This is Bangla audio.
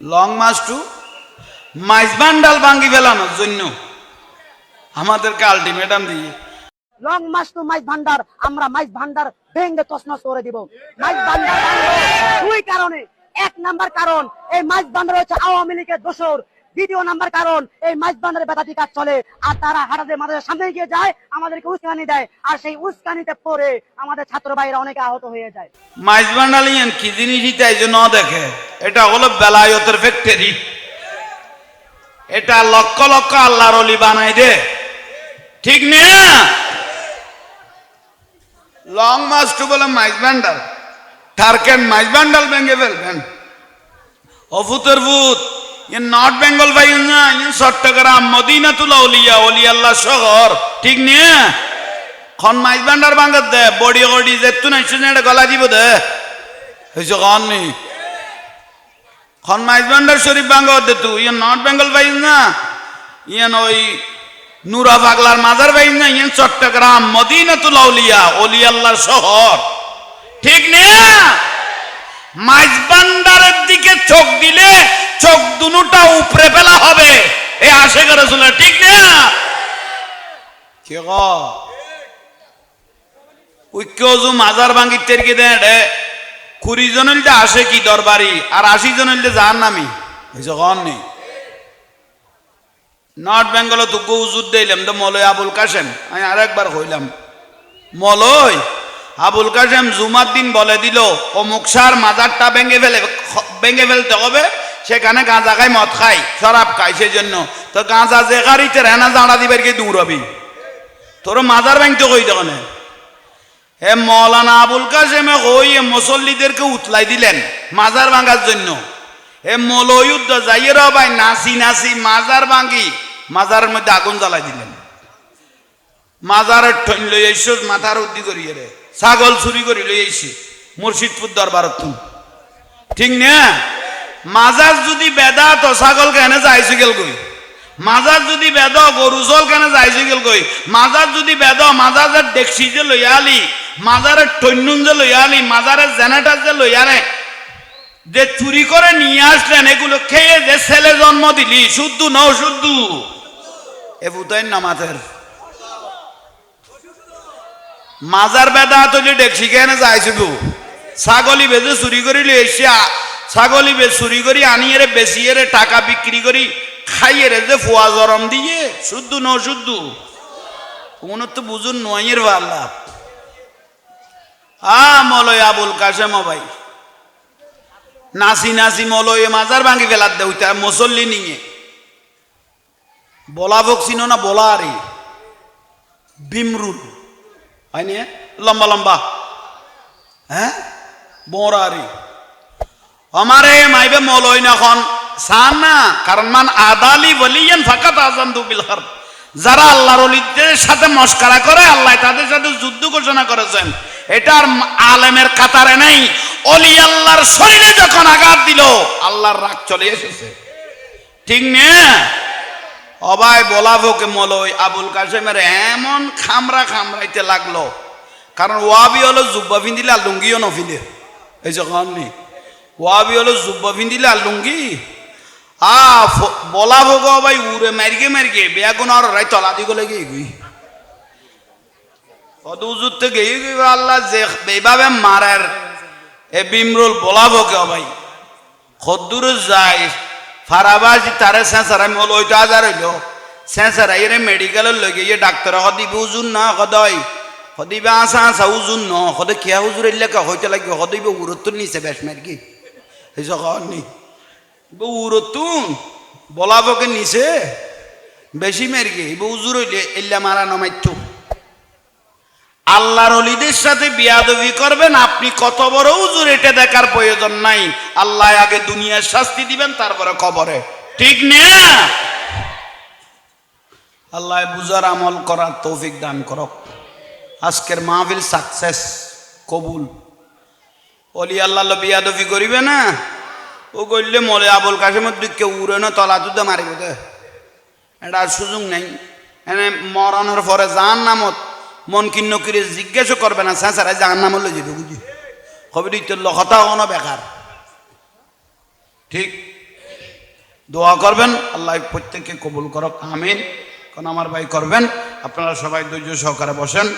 লং মাস টু মাইজ বান্ডাল ভাঙ্গি ফেলানোর জন্য। আমাদেরকে আলটিমেটাম দিয়ে। লং মাস টু মাইজ ভান্ডার আমরা মাইজ ভান্ডার ভেঙ্গে তছনছ করে দিব। মাইজ ভান্ডার দুই কারণে। এক নাম্বার কারণ এই মাইজ ভান্ডার হচ্ছে আওয়ামী লীগের দোসর দ্বিতীয় নাম্বার কারণ এই মাইজ ভান্ডারের বেতাতি কাজ চলে। আর তারা হারাতে মাদের সামনে গিয়ে যায় আমাদেরকে উস্কানি দেয়। আর সেই উস্কানিতে পড়ে আমাদের ছাত্র ভাইরা অনেকে আহত হয়ে যায়। মাইজ বান্ডাল ইয়ান কি জিনিস তাই যে ন দেখে? এটা হলো বেলায়তের ফ্যাক্টরি এটা লক্ষ লক্ষ আল্লাহর অলি বানাই দে। ঠিক না? লং মাস টু বলে মাইজ বান্ডাল টার্কেন মাইজ বান্ডাল ভেঙে ফেলবেন। অভূতের ভূত। ইয়ে নর্থ বেঙ্গল ভাই না ইয়ে চট্টগ্রাম, মদিনাতুল অলিয়া অলি আল্লাহ শহর। ঠিক না? খন মাইজ বান্ডার ভাঙত দে, বডি গডি শুনে এটা গলা দিব দে। হয়েছে কন নি? খন মাইজ বান্ডার শরীফ ভাঙত দে তু ইয়ে নর্থ বেঙ্গল ভাই না ইয়ান ওই নুরা পাগলার মাজার ভাই না ইয়ান চট্টগ্রাম মদিনাতুল অলিয়া অলি আল্লাহর শহর ঠিক না মাইজবান্ডারের দিকে চোখ দিলে চোখ দুটা উপরে ফেলা হবে এ আশে করে শুনে ঠিক না কে কেউ মাজার ভাঙ্গি তেরকে দেয় কুড়ি জন হইলে আসে কি দরবারি? আর আশি জন হইলে যার নামি হয়েছে নেই। নর্থ বেঙ্গল তো গৌজুদ দিলাম তো মলয় আবুল কাসেম আমি আরেকবার হইলাম মলয় আবুল কাসেম জুমার দিন বলে দিল ও মুকসার মাজারটা ভেঙে ফেলে ভেঙে ফেলতে হবে, সেখানে গাঁজা খাই মদ খাই শরাব খাই সেই জন্য তো গাঁজা যে গাড়িতে রেনা জাড়া দিবার কি দৌড়াবি? তোর মাজার ভাঙতে কই তখন হে মৌলানা আবুল কাসেমে ওই মুসল্লিদেরকে উতলাই দিলেন মাজার ভাঙার জন্য? হে মলয়ুদ্ধ যাইয়ে র ভাই নাচি নাচি মাজার ভাঙি, মাজারের মধ্যে আগুন জ্বালাই দিলেন। মাজারের ঠন লই আইস, মাথার উদ্দি করিয়ে রে ছাগল চুরি করি লই আইসি, মুর্শিদপুর দরবার ঠিক না? মাজার যদি বেদা তো ছাগল কেন যাইছে গেল কই? মাজার যদি বেদ গরু জল কেন যাইছে গেল কই? মাজার যদি বেদ মাজারের ডেকসি যে লই আলি মাজারের টন্নুন যে লই আলি মাজারের জেনারেটার যে লই আনে, যে চুরি করে নিয়ে আসলেন, এগুলো খেয়ে যে ছেলে জন্ম দিলি, শুদ্ধ নও শুদ্ধ এ ভূতাই নামাতের মাজার বেদা তৈরি ডেকসি কেন যাইছে গো ছাগলি বেজে চুরি করি লই এসে ছাগলি বে চুরি করি আনিয়ে রে বেচিয়ে রে টাকা বিক্রি করি খাইয়ে রে যে ফুয়া জরম দিয়ে, শুদ্ধ ন শুদ্ধ কোন তো বুঝুন নয়ের পাল্লা আ মলয় আবুল কাশেম ভাই। নাচি নাচি মলয় মাজার ভাঙি ফেলার দে ওইটা মুসল্লি নিয়ে বলা বকছিনো না বলা আরে বিমরুল হয়নি? লম্বা লম্বা। হ্যাঁ বোরারি আমারে মাইবে মলই নখন। সান না কারণ মান আদালি বলিয়েন ফাকাত আজান দুবিল হার যারা আল্লাহর অলিদের সাথে মস্কারা করে আল্লাহ তাদের সাথে যুদ্ধ ঘোষণা করেছেন এটার আলেমের কাতারে নেই। অলি আল্লাহর শরীরে যখন আঘাত দিল, আল্লাহর রাগ চলে এসেছে। ঠিক না? অবাই বলাভোকে মলই আবুল কাসেমের এমন খামরা খামরাইতে লাগল। কারণ ওয়াবি হলো জুব্বা ফিন্দিলে আর লুঙ্গিও নফিলে। এই যখন নি। ওয়াবি হলো জুব্বা ফিন্দিলে আর লুঙ্গি। আ বলা ভোগ ভাই উড়ে মারিকে মারিকে বেয়া কোন আর রাই তলা দি গলে গিয়ে উজুর থেকে আল্লাহ যে এইভাবে মারার, এ বিমরুল বলা ভোগে ভাই? খদ্দুর যায় ফারাবাজি তারে সেন্সার, আমি বলো ওইটা হাজার হইল। সেন্সার আইরে মেডিকেলের লগে ইয়ে ডাক্তার সদিব উজুন না সদয় সদিবে আসা আসা উজুন ন সদে খেয়া উজুর এলে হইতে লাগে সদিবে উরত্তর নিছে বেশ মার্কি এই সখন নি? উরতুন বলাবকে নিছে? বেশি মেরগে এবার উজুর হইলে এল্লা মারা নমাইতো। আল্লাহর অলিদের সাথে বিয়াদবি করবেন, আপনি কত বড় উজুর, এটা দেখার প্রয়োজন নাই। আল্লাহ আগে দুনিয়ার শাস্তি দিবেন, তারপরে কবরে। ঠিক না? আল্লাহ বুঝার আমল করার তৌফিক দান করক। আজকের মাহফিল সাকসেস কবুল। অলি আল্লাহ বিয়াদবি করিবে না? ও করলে মলে আবুল কাশেমের দিকে উড়ে না, তলা তুতে মারিব এটা আর সুযোগ নেই। মরণের পরে যান নামত মন কিন্ন করে জিজ্ঞেস করবে না সারা যার নাম হলে যাবে বুঝি? কবি লখতা কোনো বেকার। ঠিক? দোয়া করবেন, আল্লাহ প্রত্যেককে কবুল করক, আমিন। কোন আমার ভাই করবেন, আপনারা সবাই ধৈর্য সহকারে বসেন।